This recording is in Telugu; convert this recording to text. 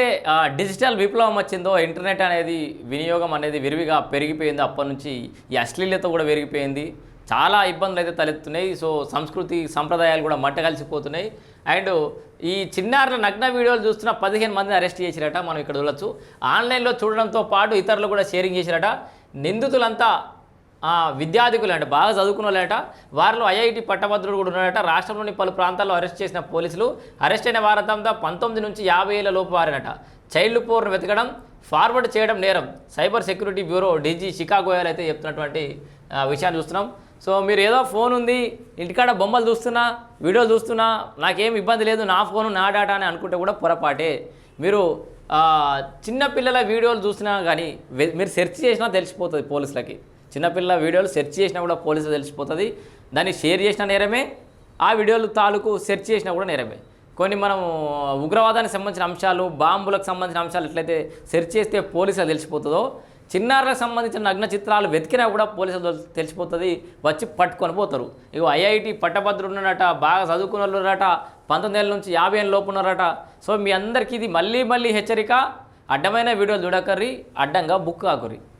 ఎప్పుడైతే డిజిటల్ విప్లవం వచ్చిందో ఇంటర్నెట్ అనేది వినియోగం అనేది విరివిగా పెరిగిపోయింది. అప్పటి నుంచి ఈ అశ్లీలత కూడా పెరిగిపోయింది. చాలా ఇబ్బందులు అయితే తలెత్తున్నాయి సో సంస్కృతి సంప్రదాయాలు కూడా మట్ట కలిసిపోతున్నాయి. అండ్ ఈ చిన్నారుల నగ్న వీడియోలు చూస్తున్న పదిహేను మందిని అరెస్ట్ చేసిరట మనం ఇక్కడ చూడొచ్చు. ఆన్లైన్లో చూడడంతో పాటు ఇతరులు కూడా షేరింగ్ చేసిరట నిందితులంతా ఆ, విద్యార్థికులు అంటే బాగా చదువుకున్న వారిలో ఐఐటి పట్టభద్రుడు కూడా ఉన్నాడట. రాష్ట్రంలోని పలు ప్రాంతాల్లో అరెస్ట్ చేసిన పోలీసులు. అరెస్ట్ అయిన వారంతా పంతొమ్మిది నుంచి యాభై ఏళ్ళ లోపు వారినట. చైల్డ్ పోర్ను వెతకడం ఫార్వర్డ్ చేయడం నేరం. Cyber security bureau DG Shikha Goel అయితే చెప్తున్నటువంటి విషయాన్ని చూస్తున్నాం. సో మీరు ఏదో ఫోన్ ఉంది ఇంటికాడ బొమ్మలు చూస్తున్నా వీడియోలు చూస్తున్నా నాకేం ఇబ్బంది లేదు నా ఫోను నా డాటా అని అనుకుంటే కూడా పొరపాటే. మీరు చిన్నపిల్లల చిన్న పిల్లల వీడియోలు చూసినా కానీ మీరు సెర్చ్ చేసినా తెలిసిపోతుంది పోలీసులకి. చిన్నపిల్ల వీడియోలు సెర్చ్ చేసినా కూడా పోలీసు తెలిసిపోతుంది. దాన్ని షేర్ చేసిన నేరమే ఆ వీడియోలు తాలూకు సెర్చ్ చేసినా కూడా నేరమే. కొన్ని మనం ఉగ్రవాదానికి సంబంధించిన అంశాలు బాంబులకు సంబంధించిన అంశాలు ఎట్లయితే సెర్చ్ చేస్తే పోలీసులు తెలిసిపోతుందో చిన్నారులకు సంబంధించిన నగ్న చిత్రాలు వెతికినా కూడా పోలీసులు తెలిసిపోతుంది వచ్చి పట్టుకొని పోతారు. ఇగో ఐఐటి పట్టభద్రులు ఉన్నారట బాగా చదువుకున్న వాళ్ళు ఉన్నారట పంతొమ్మిది ఏళ్ళ నుంచి యాభై ఏళ్ళ లోపు ఉన్నారట. సో మీ అందరికీ ఇది మళ్ళీ మళ్ళీ హెచ్చరిక అడ్డమైన వీడియోలు చూడకర్రి అడ్డంగా బుక్ కాకుర్రి.